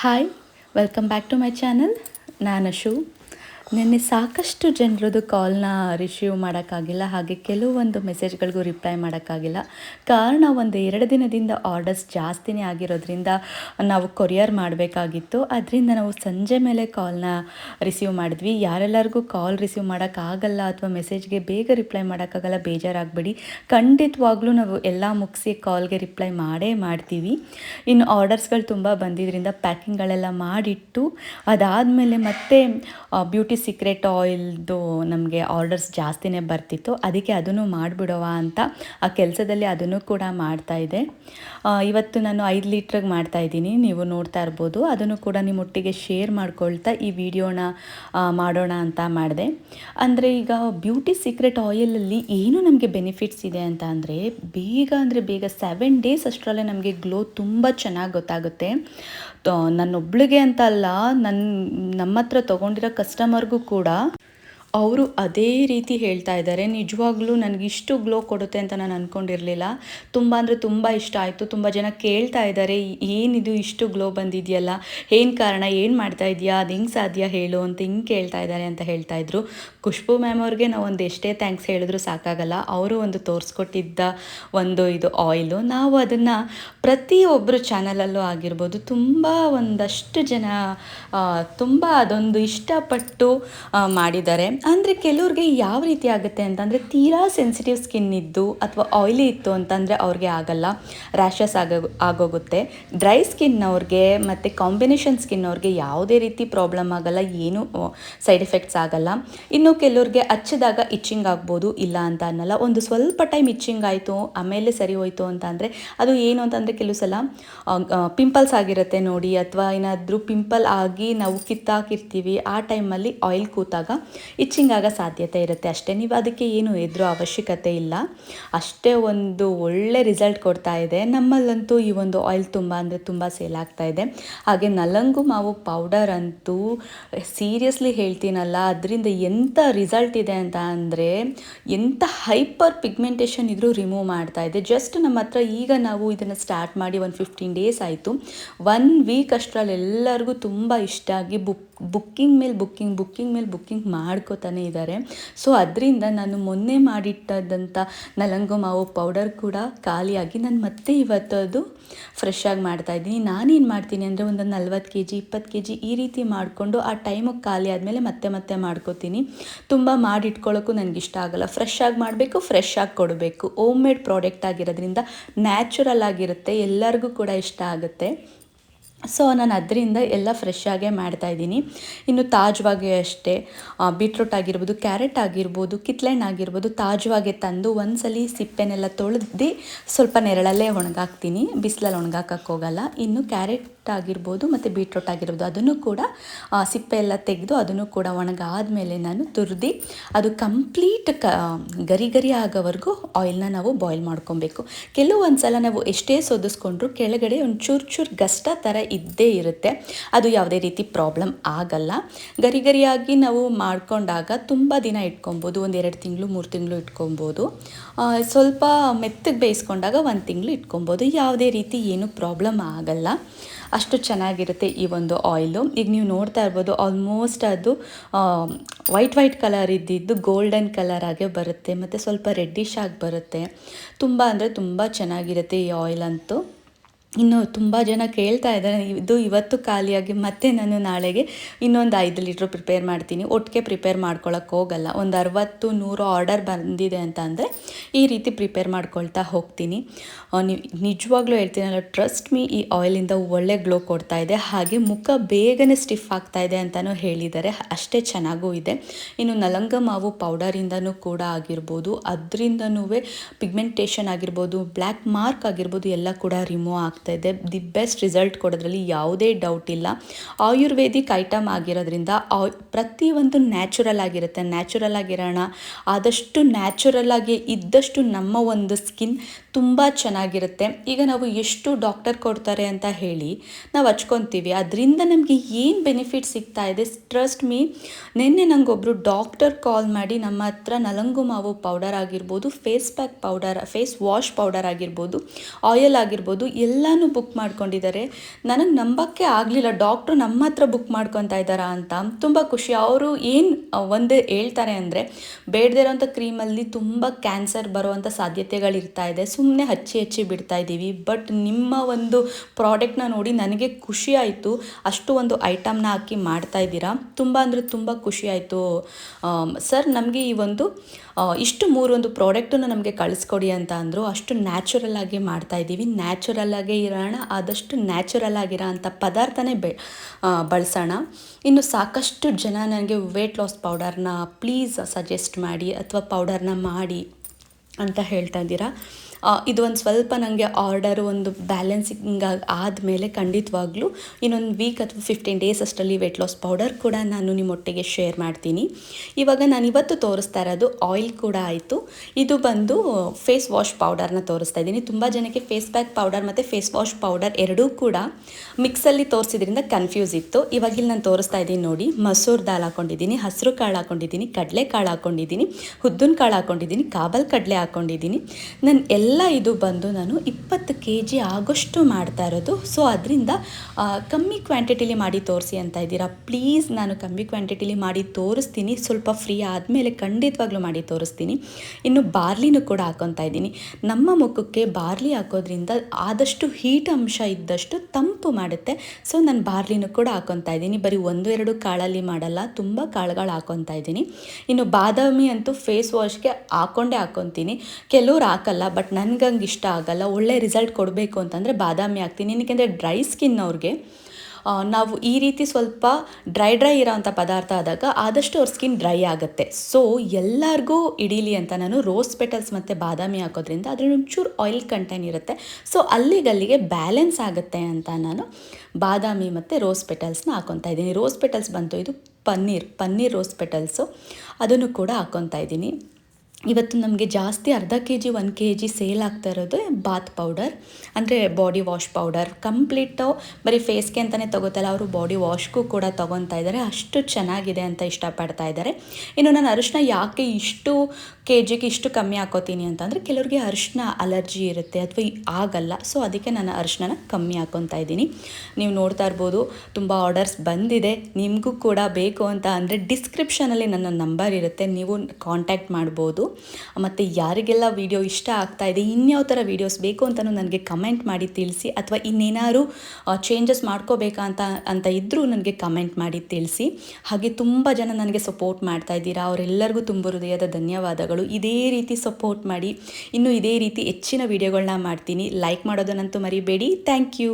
hi welcome back to my channel ನಾನು ಶು ನಿನ್ನೆ ಸಾಕಷ್ಟು ಜನರದು ಕಾಲ್ನ ರಿಸೀವ್ ಮಾಡೋಕ್ಕಾಗಿಲ್ಲ, ಹಾಗೆ ಕೆಲವೊಂದು ಮೆಸೇಜ್ಗಳಿಗೂ ರಿಪ್ಲೈ ಮಾಡೋಕ್ಕಾಗಿಲ್ಲ. ಕಾರಣ ಒಂದು ಎರಡು ದಿನದಿಂದ ಆರ್ಡರ್ಸ್ ಜಾಸ್ತಿನೇ ಆಗಿರೋದ್ರಿಂದ ನಾವು ಕೊರಿಯರ್ ಮಾಡಬೇಕಾಗಿತ್ತು. ಅದರಿಂದ ನಾವು ಸಂಜೆ ಮೇಲೆ ಕಾಲ್ನ ರಿಸೀವ್ ಮಾಡಿದ್ವಿ. ಯಾರೆಲ್ಲರಿಗೂ ಕಾಲ್ ರಿಸೀವ್ ಮಾಡೋಕ್ಕಾಗಲ್ಲ ಅಥವಾ ಮೆಸೇಜ್ಗೆ ಬೇಗ ರಿಪ್ಲೈ ಮಾಡೋಕ್ಕಾಗಲ್ಲ, ಬೇಜಾರಾಗಬೇಡಿ. ಖಂಡಿತವಾಗ್ಲೂ ನಾವು ಎಲ್ಲ ಮುಗಿಸಿ ಕಾಲ್ಗೆ ರಿಪ್ಲೈ ಮಾಡೇ ಮಾಡ್ತೀವಿ. ಇನ್ನು ಆರ್ಡರ್ಸ್ಗಳು ತುಂಬ ಬಂದಿದ್ದರಿಂದ ಪ್ಯಾಕಿಂಗ್ಗಳೆಲ್ಲ ಮಾಡಿಟ್ಟು, ಅದಾದಮೇಲೆ ಮತ್ತೆ ಬ್ಯೂಟಿ ಸೀಕ್ರೆಟ್ ಆಯಿಲ್ದು ನಮಗೆ ಆರ್ಡರ್ಸ್ ಜಾಸ್ತಿನೇ ಬರ್ತಿತ್ತು. ಅದಕ್ಕೆ ಅದನ್ನು ಮಾಡಿಬಿಡೋವ ಅಂತ ಆ ಕೆಲಸದಲ್ಲಿ ಅದನ್ನು ಕೂಡ ಮಾಡ್ತಾ ಇದ್ದೆ. ಇವತ್ತು ನಾನು ಐದು ಲೀಟ್ರಿಗೆ ಮಾಡ್ತಾ ಇದ್ದೀನಿ. ನೀವು ನೋಡ್ತಾ ಇರ್ಬೋದು. ಅದನ್ನು ಕೂಡ ನಿಮ್ಮೊಟ್ಟಿಗೆ ಶೇರ್ ಮಾಡ್ಕೊಳ್ತಾ ಈ ವಿಡಿಯೋನ ಮಾಡೋಣ ಅಂತ ಮಾಡಿದೆ. ಅಂದರೆ ಈಗ ಬ್ಯೂಟಿ ಸೀಕ್ರೆಟ್ ಆಯಿಲಲ್ಲಿ ಏನು ನಮಗೆ ಬೆನಿಫಿಟ್ಸ್ ಇದೆ ಅಂತ ಅಂದರೆ ಬೇಗ ಅಂದರೆ ಬೇಗ ಸೆವೆನ್ ಡೇಸ್ ಅಷ್ಟರಲ್ಲೇ ನಮಗೆ ಗ್ಲೋ ತುಂಬ ಚೆನ್ನಾಗಿ ಗೊತ್ತಾಗುತ್ತೆ. ನನ್ನೊಬ್ಳಿಗೆ ಅಂತ ಅಲ್ಲ ನನ್ನ ನಮ್ಮ ಹತ್ರ ತೊಗೊಂಡಿರೋ ಕಸ್ಟಮರ್ಗೂ ಕೂಡ ಅವರು ಅದೇ ರೀತಿ ಹೇಳ್ತಾ ಇದ್ದಾರೆ, ನಿಜವಾಗ್ಲೂ ನನಗಿಷ್ಟು ಗ್ಲೋ ಕೊಡುತ್ತೆ ಅಂತ ನಾನು ಅಂದ್ಕೊಂಡಿರಲಿಲ್ಲ ತುಂಬ ಅಂದರೆ ತುಂಬ ಇಷ್ಟ ಆಯಿತು. ತುಂಬ ಜನ ಕೇಳ್ತಾ ಇದ್ದಾರೆ ಏನಿದು ಇಷ್ಟು ಗ್ಲೋ ಬಂದಿದೆಯಲ್ಲ? ಏನು ಕಾರಣ? ಏನು ಮಾಡ್ತಾ ಇದೆಯಾ? ಅದು ಹಿಂಗೆ ಸಾಧ್ಯ ಹೇಳು? ಅಂತ ಹಿಂಗೆ ಕೇಳ್ತಾ ಇದ್ದಾರೆ ಅಂತ ಹೇಳ್ತಾ ಇದ್ರು. ಖುಷ್ಬು ಮ್ಯಾಮ್ ಅವ್ರಿಗೆ ನಾವು ಒಂದು ಎಷ್ಟೇ ಥ್ಯಾಂಕ್ಸ್ ಹೇಳಿದ್ರು ಸಾಕಾಗಲ್ಲ. ಅವರು ಒಂದು ತೋರಿಸ್ಕೊಟ್ಟಿದ್ದ ಒಂದು ಇದು ಆಯಿಲು ನಾವು ಅದನ್ನು ಪ್ರತಿಯೊಬ್ಬರು ಚಾನಲಲ್ಲೂ ಆಗಿರ್ಬೋದು, ತುಂಬ ಒಂದಷ್ಟು ಜನ ತುಂಬ ಅದೊಂದು ಇಷ್ಟಪಟ್ಟು ಮಾಡಿದ್ದಾರೆ. ಅಂದರೆ ಕೆಲವ್ರಿಗೆ ಯಾವ ರೀತಿ ಆಗುತ್ತೆ ಅಂತಂದರೆ ತೀರಾ ಸೆನ್ಸಿಟಿವ್ ಸ್ಕಿನ್ ಇದ್ದು ಅಥವಾ ಆಯ್ಲಿ ಇತ್ತು ಅಂತಂದರೆ ಅವ್ರಿಗೆ ಆಗಲ್ಲ ರ್ಯಾಷಸ್ ಆಗೋ, ಆಗೋಗುತ್ತೆ. ಡ್ರೈ ಸ್ಕಿನ್ ಅವ್ರಿಗೆ ಮತ್ತು ಕಾಂಬಿನೇಷನ್ ಸ್ಕಿನ್ ಅವ್ರಿಗೆ ಯಾವುದೇ ರೀತಿ ಪ್ರಾಬ್ಲಮ್ ಆಗಲ್ಲ, ಏನು ಸೈಡ್ ಎಫೆಕ್ಟ್ಸ್ ಆಗಲ್ಲ. ಇನ್ನು ಕೆಲವ್ರಿಗೆ ಹಚ್ಚಿದಾಗ ಇಚ್ಚಿಂಗ್ ಆಗ್ಬೋದು, ಇಲ್ಲ ಅಂತ ಅನ್ನಲ್ಲ. ಒಂದು ಸ್ವಲ್ಪ ಟೈಮ್ ಇಚ್ಚಿಂಗ್ ಆಯಿತು, ಆಮೇಲೆ ಸರಿ ಹೋಯಿತು ಅಂತ ಅಂದರೆ ಅದು ಏನು ಅಂತಂದರೆ ಕೆಲವು ಸಲ ಪಿಂಪಲ್ಸ್ ಆಗಿರುತ್ತೆ ನೋಡಿ, ಅಥವಾ ಏನಾದರೂ ಪಿಂಪಲ್ ಆಗಿ ನಾವು ಕಿತ್ತಾಕಿರ್ತೀವಿ, ಆ ಟೈಮಲ್ಲಿ ಆಯಿಲ್ ಕೂತಾಗ ಇಚ್ಚಿಂಗ್ ಆಗೋ ಸಾಧ್ಯತೆ ಇರುತ್ತೆ. ಅಷ್ಟೇ ನೀವು ಅದಕ್ಕೆ ಏನು ಎದುರು ಅವಶ್ಯಕತೆ ಇಲ್ಲ. ಅಷ್ಟೇ ಒಂದು ಒಳ್ಳೆ ರಿಸಲ್ಟ್ ಕೊಡ್ತಾ ಇದೆ. ನಮ್ಮಲ್ಲಂತೂ ಈ ಒಂದು ಆಯಿಲ್ ತುಂಬ ಅಂದರೆ ತುಂಬ ಸೇಲ್ ಆಗ್ತಾ ಇದೆ. ಹಾಗೆ ನಲಂಗು ಮಾವು ಪೌಡರ್ ಅಂತೂ ಸೀರಿಯಸ್ಲಿ ಹೇಳ್ತೀನಲ್ಲ, ಅದರಿಂದ ಎಂಥ ರಿಸಲ್ಟ್ ಇದೆ ಅಂತ ಅಂದರೆ ಎಂಥ ಹೈಪರ್ ಪಿಗ್ಮೆಂಟೇಷನ್ ಇದ್ರೂ ರಿಮೂವ್ ಮಾಡ್ತಾ ಇದೆ. ಜಸ್ಟ್ ನಮ್ಮ ಹತ್ರ ಈಗ ನಾವು ಇದನ್ನು ಸ್ಟಾರ್ಟ್ ಮಾಡಿ ಒಂದು ಫಿಫ್ಟೀನ್ ಡೇಸ್ ಆಯಿತು. ಒನ್ ವೀಕ್ ಅಷ್ಟರಲ್ಲಿ ಎಲ್ಲರಿಗೂ ತುಂಬ ಇಷ್ಟ ಆಗಿ ಬುಕ್ ಬುಕ್ಕಿಂಗ್ ಮೇಲೆ ಬುಕ್ಕಿಂಗ್ ಬುಕ್ಕಿಂಗ್ ಮೇಲೆ ಬುಕ್ಕಿಂಗ್ ಮಾಡ್ಕೋತಾನೆ ಇದ್ದಾರೆ ಸೊ ಅದರಿಂದ ನಾನು ಮೊನ್ನೆ ಮಾಡಿಟ್ಟದಂಥ ನಲಂಗು ಮಾವು ಪೌಡರ್ ಕೂಡ ಖಾಲಿಯಾಗಿ ನಾನು ಮತ್ತೆ ಇವತ್ತು ಅದು ಫ್ರೆಶ್ ಆಗಿ ಮಾಡ್ತಾ ಇದ್ದೀನಿ. ನಾನೇನು ಮಾಡ್ತೀನಿ ಅಂದರೆ ಒಂದು ನಲ್ವತ್ತು ಕೆ ಜಿ ಇಪ್ಪತ್ತು ಕೆ ಜಿ ಈ ರೀತಿ ಮಾಡಿಕೊಂಡು ಆ ಟೈಮಿಗೆ ಖಾಲಿ ಆದಮೇಲೆ ಮತ್ತೆ ಮತ್ತೆ ಮಾಡ್ಕೋತೀನಿ. ತುಂಬ ಮಾಡಿಟ್ಕೊಳ್ಳೋಕ್ಕೂ ಇಷ್ಟ ಆಗಲ್ಲ. ಫ್ರೆಶ್ ಆಗಿ ಮಾಡಬೇಕು ಫ್ರೆಶ್ ಆಗಿ ಕೊಡಬೇಕು. ಓಮ್ ಮೇಡ್ ಪ್ರಾಡಕ್ಟ್ ಆಗಿರೋದ್ರಿಂದ ನ್ಯಾಚುರಲ್ ಆಗಿರುತ್ತೆ, ಎಲ್ಲರಿಗೂ ಕೂಡ ಇಷ್ಟ ಆಗುತ್ತೆ. ಸೊ ನಾನು ಅದರಿಂದ ಎಲ್ಲ ಫ್ರೆಶ್ ಆಗೇ ಮಾಡ್ತಾ ಇದ್ದೀನಿ. ಇನ್ನು ತಾಜ್ವಾಗೆ ಅಷ್ಟೇ. ಬೀಟ್ರೂಟ್ ಆಗಿರ್ಬೋದು ಕ್ಯಾರೆಟ್ ಆಗಿರ್ಬೋದು ಕಿತ್ಳೆಹಣ್ಣು ಆಗಿರ್ಬೋದು, ತಾಜ್ವಾಗೆ ತಂದು ಒಂದ್ಸಲಿ ಸಿಪ್ಪೆನೆಲ್ಲ ತೊಳೆದು ಸ್ವಲ್ಪ ನೆರಳಲ್ಲೇ ಒಣಗಾಕ್ತೀನಿ. ಬಿಸಿಲಲ್ಲಿ ಒಣಗಾಕಕ್ಕೆ ಹೋಗಲ್ಲ. ಇನ್ನು ಕ್ಯಾರೆಟ್ ಆಗಿರ್ಬೋದು ಮತ್ತು ಬೀಟ್ರೂಟ್ ಆಗಿರ್ಬೋದು, ಅದನ್ನು ಕೂಡ ಸಿಪ್ಪೆ ಎಲ್ಲ ತೆಗೆದು ಅದನ್ನು ಕೂಡ ಒಣಗಾದ್ಮೇಲೆ ನಾನು ತುರಿದು, ಅದು ಕಂಪ್ಲೀಟ್ ಕ ಗರಿ ಗರಿ ಆಗೋವರೆಗೂ ಆಯಿಲ್ನ ನಾವು ಬಾಯ್ಲ್ ಮಾಡ್ಕೊಬೇಕು. ಕೆಲವೊಂದು ಸಲ ನಾವು ಎಷ್ಟೇ ಸೋದಿಸ್ಕೊಂಡ್ರು ಕೆಳಗಡೆ ಒಂದು ಚೂರು ಚೂರು ಗಷ್ಟ ಥರ ಇದ್ದೇ ಇರುತ್ತೆ. ಅದು ಯಾವುದೇ ರೀತಿ ಪ್ರಾಬ್ಲಮ್ ಆಗಲ್ಲ. ಗರಿ ಗರಿಯಾಗಿ ನಾವು ಮಾಡ್ಕೊಂಡಾಗ ತುಂಬ ದಿನ ಇಟ್ಕೊಬೋದು, ಒಂದು ಎರಡು ತಿಂಗಳು, ಮೂರು ತಿಂಗಳು ಇಟ್ಕೊಬೋದು. ಸ್ವಲ್ಪ ಮೆತ್ತಗೆ ಬೇಯಿಸ್ಕೊಂಡಾಗ ಒಂದು ತಿಂಗಳು ಇಟ್ಕೊಬೋದು. ಯಾವುದೇ ರೀತಿ ಏನು ಪ್ರಾಬ್ಲಮ್ ಆಗಲ್ಲ. ಅಷ್ಟು ಚೆನ್ನಾಗಿರುತ್ತೆ ಈ ಒಂದು ಆಯಿಲು. ಈಗ ನೀವು ನೋಡ್ತಾ ಇರ್ಬೋದು ಆಲ್ಮೋಸ್ಟ್ ಅದು ವೈಟ್ ವೈಟ್ ಕಲರ್ ಇದ್ದಿದ್ದು ಗೋಲ್ಡನ್ ಕಲರ್ ಆಗೇ ಬರುತ್ತೆ, ಮತ್ತು ಸ್ವಲ್ಪ ರೆಡ್ಡಿಶ್ ಆಗಿ ಬರುತ್ತೆ. ತುಂಬ ಅಂದರೆ ತುಂಬ ಚೆನ್ನಾಗಿರುತ್ತೆ ಈ ಆಯಿಲ್ ಅಂತೂ. ಇನ್ನು ತುಂಬ ಜನ ಕೇಳ್ತಾ ಇದ್ದಾರೆ, ಇದು ಇವತ್ತು ಖಾಲಿಯಾಗಿ ಮತ್ತೆ ನಾನು ನಾಳೆಗೆ ಇನ್ನೊಂದು ಐದು ಲೀಟ್ರ್ ಪ್ರಿಪೇರ್ ಮಾಡ್ತೀನಿ. ಒಟ್ಟಿಗೆ ಪ್ರಿಪೇರ್ ಮಾಡ್ಕೊಳಕ್ಕೆ ಹೋಗಲ್ಲ. ಒಂದು ಅರವತ್ತು, ನೂರು ಆರ್ಡರ್ ಬಂದಿದೆ ಅಂತ ಅಂದರೆ ಈ ರೀತಿ ಪ್ರಿಪೇರ್ ಮಾಡ್ಕೊಳ್ತಾ ಹೋಗ್ತೀನಿ. ನಿಜವಾಗ್ಲೂ ಹೇಳ್ತೀನಲ್ಲ ಟ್ರಸ್ಟ್ ಮೀ ಈ ಆಯಿಲಿಂದ ಒಳ್ಳೆ ಗ್ಲೋ ಕೊಡ್ತಾ ಇದೆ. ಹಾಗೆ ಮುಖ ಬೇಗನೆ ಸ್ಟಿಫ್ ಆಗ್ತಾ ಇದೆ ಅಂತಲೂ ಹೇಳಿದ್ದಾರೆ. ಅಷ್ಟೇ ಚೆನ್ನಾಗೂ ಇದೆ. ಇನ್ನು ನಲಂಗ ಮಾವು ಪೌಡರಿಂದನೂ ಕೂಡ ಆಗಿರ್ಬೋದು. ಅದರಿಂದನೂ ಪಿಗ್ಮೆಂಟೇಷನ್ ಆಗಿರ್ಬೋದು ಬ್ಲ್ಯಾಕ್ ಮಾರ್ಕ್ ಆಗಿರ್ಬೋದು, ಎಲ್ಲ ಕೂಡ ರಿಮೂವ್ ಆಗ್ತಾ ಇದೆ. ದಿ ಬೆಸ್ಟ್ ರಿಸಲ್ಟ್ ಕೊಡೋದ್ರಲ್ಲಿ ಯಾವುದೇ ಡೌಟ್ ಇಲ್ಲ. ಆಯುರ್ವೇದಿಕ್ ಐಟಮ್ ಆಗಿರೋದ್ರಿಂದ ಪ್ರತಿಯೊಂದು ನ್ಯಾಚುರಲ್ ಆಗಿರುತ್ತೆ. ನ್ಯಾಚುರಲ್ ಆಗಿರೋಣ. ಆದಷ್ಟು ನ್ಯಾಚುರಲ್ ಆಗಿ ಇದ್ದಷ್ಟು ನಮ್ಮ ಒಂದು ಸ್ಕಿನ್ ತುಂಬ ಚೆನ್ನಾಗಿರುತ್ತೆ. ಈಗ ನಾವು ಎಷ್ಟು ಡಾಕ್ಟರ್ ಕೊಡ್ತಾರೆ ಅಂತ ಹೇಳಿ ನಾವು ಹಚ್ಕೊತೀವಿ. ಅದರಿಂದ ನಮಗೆ ಏನು ಬೆನಿಫಿಟ್ ಸಿಗ್ತಾ ಇದೆ? ಟ್ರಸ್ಟ್ ಮೀ, ನಿನ್ನೆ ನನಗೊಬ್ಬರು ಡಾಕ್ಟರ್ ಕಾಲ್ ಮಾಡಿ ನಮ್ಮ ಹತ್ರ ನಲಂಗು ಮಾವು ಪೌಡರ್ ಆಗಿರ್ಬೋದು, face pack powder, face wash powder ಆಗಿರ್ಬೋದು, ಆಯಿಲ್ ಆಗಿರ್ಬೋದು, ಎಲ್ಲನೂ ಬುಕ್ ಮಾಡ್ಕೊಂಡಿದ್ದಾರೆ. ನನಗೆ ನಂಬಕ್ಕೆ ಆಗಲಿಲ್ಲ. ಡಾಕ್ಟ್ರು ನಮ್ಮ ಹತ್ರ ಬುಕ್ ಮಾಡ್ಕೊತಾ ಇದ್ದಾರಾ ಅಂತ ತುಂಬ ಖುಷಿ. ಅವರು ಏನು ಒಂದು ಹೇಳ್ತಾರೆ ಅಂದರೆ ಬೇಡದೇ ಇರೋಂಥ ಕ್ರೀಮಲ್ಲಿ ತುಂಬ ಕ್ಯಾನ್ಸರ್ ಬರುವಂಥ ಸಾಧ್ಯತೆಗಳಿರ್ತಾ ಇದೆ. ಸುಮ್ಮನೆ ಹಚ್ಚಿ ಹಚ್ಚಿ ಬಿಡ್ತಾ ಇದ್ದೀವಿ. ಬಟ್ ನಿಮ್ಮ ಒಂದು ಪ್ರಾಡಕ್ಟ್ನ ನೋಡಿ ನನಗೆ ಖುಷಿ ಆಯಿತು. ಅಷ್ಟು ಒಂದು ಐಟಮ್ನ ಹಾಕಿ ಮಾಡ್ತಾ ಇದ್ದೀರಾ? ತುಂಬ ಅಂದರೆ ತುಂಬ ಖುಷಿ ಆಯಿತು. ಸರ್ ನಮಗೆ ಈ ಒಂದು ಇಷ್ಟು ಮೂರೊಂದು ಪ್ರಾಡಕ್ಟನ್ನು ನಮಗೆ ಕಳಿಸ್ಕೊಡಿ ಅಂತ ಅಂದರು, ಅಷ್ಟು ನ್ಯಾಚುರಲ್ ಆಗಿ ಮಾಡ್ತಾ ಇದ್ದೀವಿ. ನ್ಯಾಚುರಲ್ ಆಗೇ ಇರೋಣ, ಆದಷ್ಟು ನ್ಯಾಚುರಲ್ ಆಗಿರೋ ಅಂಥ ಪದಾರ್ಥನೇ ಬೆ ಬಳಸೋಣ. ಇನ್ನು ಸಾಕಷ್ಟು ಜನ ನನಗೆ ವೆಯ್ಟ್ ಲಾಸ್ ಪೌಡರ್ನ ಪ್ಲೀಸ್ ಸಜೆಸ್ಟ್ ಮಾಡಿ ಅಥವಾ ಪೌಡರ್ನ ಮಾಡಿ ಅಂತ ಹೇಳ್ತಾ ಇದ್ದೀರಾ? ಇದು ಒಂದು ಸ್ವಲ್ಪ ನನಗೆ ಆರ್ಡರ್ ಒಂದು ಬ್ಯಾಲೆನ್ಸಿಂಗ್ ಆದಮೇಲೆ ಖಂಡಿತವಾಗ್ಲೂ ಇನ್ನೊಂದು ವೀಕ್ ಅಥವಾ ಫಿಫ್ಟೀನ್ ಡೇಸ್ ಅಷ್ಟರಲ್ಲಿ ವೆಯ್ಟ್ ಲಾಸ್ ಪೌಡರ್ ಕೂಡ ನಾನು ನಿಮ್ಮೊಟ್ಟಿಗೆ ಶೇರ್ ಮಾಡ್ತೀನಿ. ಇವಾಗ ನಾನು ಇವತ್ತು ತೋರಿಸ್ತಾ ಇರೋದು ಆಯಿಲ್ ಕೂಡ ಆಯಿತು. ಇದು ಬಂದು ಫೇಸ್ ವಾಶ್ ಪೌಡರ್ನ ತೋರಿಸ್ತಾ ಇದ್ದೀನಿ. ತುಂಬ ಜನಕ್ಕೆ ಫೇಸ್ ಪ್ಯಾಕ್ ಪೌಡರ್ ಮತ್ತು ಫೇಸ್ ವಾಶ್ ಪೌಡರ್ ಎರಡೂ ಕೂಡ ಮಿಕ್ಸಲ್ಲಿ ತೋರಿಸಿದ್ರಿಂದ ಕನ್ಫ್ಯೂಸ್ ಇತ್ತು. ಇವಾಗ ಇಲ್ಲಿ ನಾನು ತೋರಿಸ್ತಾ ಇದ್ದೀನಿ ನೋಡಿ. ಮಸೂರ್ ದಾಲ್ ಹಾಕೊಂಡಿದ್ದೀನಿ, ಹಸಿರು ಕಾಳು ಹಾಕೊಂಡಿದ್ದೀನಿ, ಕಡಲೆ ಕಾಳು ಹಾಕೊಂಡಿದ್ದೀನಿ, ಉದ್ದಿನ ಕಾಳು ಹಾಕೊಂಡಿದ್ದೀನಿ, ಕಾಬಲ್ ಕಡಲೆ ಹಾಕೊಂಡಿದ್ದೀನಿ. ನಾನು ಎಲ್ಲ ಇದು ಬಂದು ನಾನು ಇಪ್ಪತ್ತು ಕೆ ಜಿ ಆಗೋಷ್ಟು ಮಾಡ್ತಾ ಇರೋದು. ಸೊ ಅದರಿಂದ ಕಮ್ಮಿ ಕ್ವಾಂಟಿಟಿಲಿ ಮಾಡಿ ತೋರಿಸಿ ಅಂತ ಇದ್ದೀರಾ? ಪ್ಲೀಸ್ ನಾನು ಕಮ್ಮಿ ಕ್ವಾಂಟಿಟಿಲಿ ಮಾಡಿ ತೋರಿಸ್ತೀನಿ. ಸ್ವಲ್ಪ ಫ್ರೀ ಆದಮೇಲೆ ಖಂಡಿತವಾಗ್ಲೂ ಮಾಡಿ ತೋರಿಸ್ತೀನಿ. ಇನ್ನು ಬಾರ್ಲಿನೂ ಕೂಡ ಹಾಕೊತಾ ಇದ್ದೀನಿ. ನಮ್ಮ ಮುಖಕ್ಕೆ ಬಾರ್ಲಿ ಹಾಕೋದ್ರಿಂದ ಆದಷ್ಟು ಹೀಟ್ ಅಂಶ ಇದ್ದಷ್ಟು ತಂಪು ಮಾಡುತ್ತೆ. ಸೊ ನಾನು ಬಾರ್ಲಿನೂ ಕೂಡ ಹಾಕೊತಾ ಇದ್ದೀನಿ. ಬರೀ ಒಂದು, ಎರಡು ಕಾಳಲ್ಲಿ ಮಾಡಲ್ಲ, ತುಂಬ ಕಾಳುಗಳು ಹಾಕೊತಾ ಇದ್ದೀನಿ. ಇನ್ನು ಬಾದಾಮಿ ಅಂತೂ ಫೇಸ್ ವಾಶ್ಗೆ ಹಾಕೊಂಡೇ ಹಾಕೊತೀನಿ. ಕೆಲವ್ರು ಹಾಕಲ್ಲ ಬಟ್ ನನಗಂಗೆ ಇಷ್ಟ ಆಗಲ್ಲ, ಒಳ್ಳೆ ರಿಸಲ್ಟ್ ಕೊಡಬೇಕು ಅಂತಂದರೆ ಬಾದಾಮಿ ಹಾಕ್ತೀನಿ ಏನಕ್ಕೆ ಡ್ರೈ ಸ್ಕಿನ್ ಅವ್ರಿಗೆ ನಾವು ಈ ರೀತಿ ಸ್ವಲ್ಪ ಡ್ರೈ ಡ್ರೈ ಇರೋವಂಥ ಪದಾರ್ಥ ಆದಾಗ ಆದಷ್ಟು ಅವ್ರ ಸ್ಕಿನ್ ಡ್ರೈ ಆಗುತ್ತೆ. ಸೊ ಎಲ್ಲರಿಗೂ ಇಡೀಲಿ ಅಂತ ನಾನು ರೋಸ್ ಪೆಟಲ್ಸ್ ಮತ್ತು ಬಾದಾಮಿ ಹಾಕೋದ್ರಿಂದ ಅದ್ರ ಒಂಚೂರು ಆಯಿಲ್ ಕಂಟೆಂಟ್ ಇರುತ್ತೆ. ಸೊ ಅಲ್ಲಿಗಲ್ಲಿಗೆ ಬ್ಯಾಲೆನ್ಸ್ ಆಗುತ್ತೆ ಅಂತ ನಾನು ಬಾದಾಮಿ ಮತ್ತು ರೋಸ್ ಪೆಟಲ್ಸ್ನ ಹಾಕೊತಾ ಇದ್ದೀನಿ. ರೋಸ್ ಪೆಟಲ್ಸ್ ಬಂತು, ಇದು ಪನ್ನೀರ್ ಪನ್ನೀರ್ ರೋಸ್ ಪೆಟಲ್ಸು ಅದನ್ನು ಕೂಡ ಹಾಕೊತಾ ಇದ್ದೀನಿ. ಇವತ್ತು ನಮಗೆ ಜಾಸ್ತಿ ಅರ್ಧ K G one K G sale ಆಗ್ತಾ ಇರೋದು ಬಾತ್ ಪೌಡರ್ ಅಂದರೆ ಬಾಡಿ ವಾಶ್ ಪೌಡರ್ ಕಂಪ್ಲೀಟು ಬರೀ ಫೇಸ್ಗೆ ಅಂತಲೇ ತಗೋತಲ್ಲ, ಅವರು ಬಾಡಿ ವಾಶ್ಗೂ ಕೂಡ ತೊಗೊತಾ ಇದ್ದಾರೆ ಅಷ್ಟು ಚೆನ್ನಾಗಿದೆ ಅಂತ ಇಷ್ಟಪಡ್ತಾ ಇದ್ದಾರೆ ಇನ್ನು ನಾನು ಅರಿಶಿನ ಯಾಕೆ ಇಷ್ಟು ಕೆ ಜಿಗೆ ಇಷ್ಟು ಕಮ್ಮಿ ಹಾಕೋತೀನಿ ಅಂತಂದರೆ, ಕೆಲವ್ರಿಗೆ ಅರಿಶಿನ ಅಲರ್ಜಿ ಇರುತ್ತೆ, ಅಥವಾ ಆಗಲ್ಲ. ಸೊ ಅದಕ್ಕೆ ನಾನು ಅರಿಶಿನ ಕಮ್ಮಿ ಹಾಕೊತಾ ಇದ್ದೀನಿ. ನೀವು ನೋಡ್ತಾ ಇರ್ಬೋದು, ತುಂಬ ಆರ್ಡರ್ಸ್ ಬಂದಿದೆ. ನಿಮಗೂ ಕೂಡ ಬೇಕು ಅಂತ ಅಂದರೆ ಡಿಸ್ಕ್ರಿಪ್ಷನಲ್ಲಿ ನನ್ನ ನಂಬರ್ ಇರುತ್ತೆ. ನೀವು ಕಾಂಟ್ಯಾಕ್ಟ್ ಮಾಡ್ಬೋದು. ಮತ್ತು ಯಾರಿಗೆಲ್ಲ ವಿಡಿಯೋ ಇಷ್ಟ ಆಗ್ತಾ ಇದೆ, ಇನ್ಯಾವ ಥರ ವೀಡಿಯೋಸ್ ಬೇಕು ಅಂತಲೂ ನನಗೆ ಕಮೆಂಟ್ ಮಾಡಿ ತಿಳಿಸಿ, ಅಥವಾ ಇನ್ನೇನಾದ್ರು ಚೇಂಜಸ್ ಮಾಡ್ಕೋಬೇಕಾ ಅಂತ ಅಂತ ಇದ್ದರೂ ನನಗೆ ಕಮೆಂಟ್ ಮಾಡಿ ತಿಳಿಸಿ. ಹಾಗೆ ತುಂಬ ಜನ ನನಗೆ ಸಪೋರ್ಟ್ ಮಾಡ್ತಾ ಇದ್ದೀರಾ, ಅವರೆಲ್ಲರಿಗೂ ತುಂಬ ಹೃದಯದ ಧನ್ಯವಾದಗಳು. ಇದೇ ರೀತಿ ಸಪೋರ್ಟ್ ಮಾಡಿ, ಇನ್ನು ಇದೇ ರೀತಿ ಹೆಚ್ಚಿನ ವೀಡಿಯೋಗಳನ್ನ ಮಾಡ್ತೀನಿ. ಲೈಕ್ ಮಾಡೋದನ್ನಂತೂ ಮರಿಬೇಡಿ. Thank you